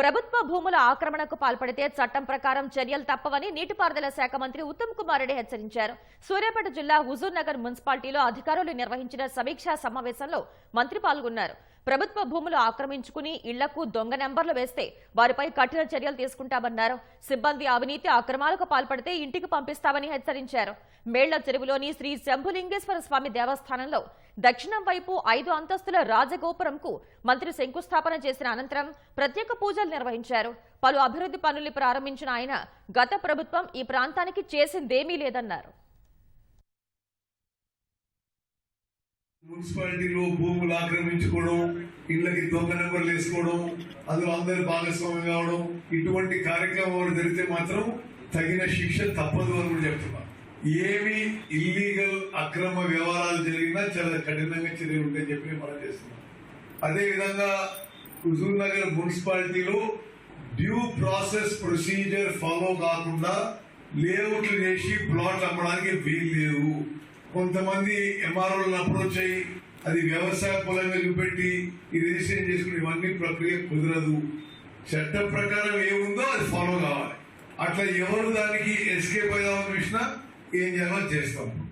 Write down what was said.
ప్రభుత్వ భూముల ఆక్రమణకు పాల్పడితే చట్టం ప్రకారం చర్యలు తప్పవని నీటిపారుదల శాఖ మంత్రి ఉత్తమ్ కుమార్ రెడ్డి హెచ్చరించారు. సూర్యాపేట జిల్లా హుజూర్ నగర్ మున్సిపాలిటీలో అధికారులు నిర్వహించిన సమీక్షా సమావేశంలో మంత్రి పాల్గొన్నారు. ప్రభుత్వ భూములు ఆక్రమించుకుని ఇళ్ళకు దొంగ నెంబర్లు వేస్తే వారిపై కఠిన చర్యలు తీసుకుంటామన్నారు. సిబ్బంది అవినీతి అక్రమాలకు పాల్పడితే ఇంటికి పంపిస్తామని హెచ్చరించారు. మేళ్ళ చెరువులోని శ్రీ శంభులింగేశ్వర స్వామి దేవస్థానంలో దక్షిణం వైపు ఐదు అంతస్తుల రాజగోపురంకు మంత్రి శంకుస్థాపన చేసిన అనంతరం ప్రత్యేక పూజలు నిర్వహించారు. పలు అభివృద్ధి పనులు ప్రారంభించిన ఆయన గత ప్రభుత్వం ఈ ప్రాంతానికి చేసిందేమీ లేదన్నారు. మున్సిపాలిటీలో భూములు ఆక్రమించుకోవడం ఇళ్ళకి దొంగ నెంబర్లు వేసుకోవడం అందులో అందరు భాగస్వామ్యం కావడం ఇటువంటి కార్యక్రమాలు జరిగితే మాత్రం తగిన శిక్ష తప్పదు అని కూడా చెప్తున్నా ఏమి ఇల్లీగల్ అక్రమ వ్యవహారాలు జరిగినా చాలా కఠినంగా చర్యలు ఉంటాయని చెప్పి మనం చేస్తున్నాం అదే విధంగా హుజూర్ నగర్ మున్సిపాలిటీలో డ్యూ ప్రాసెస్ ప్రొసీజర్ ఫాలో కాకుండా లేఅవుట్లు చేసి ప్లాట్లు అమ్మడానికి వీలు లేవు కొంతమంది ఎంఆర్ఓలను అప్రోచ్ అయ్యి అది వ్యవసాయ పొలం వెలుగుపెట్టి ఈ రిజిస్ట్రేషన్ చేసుకుని ఇవన్నీ ప్రక్రియ కుదరదు. చట్ట ప్రకారం ఏముందో అది ఫాలో కావాలి. అట్లా ఎవరు దానికి ఎస్కేప్ అయ్యామని చూసినా ఏం చేయాలో చేస్తాం.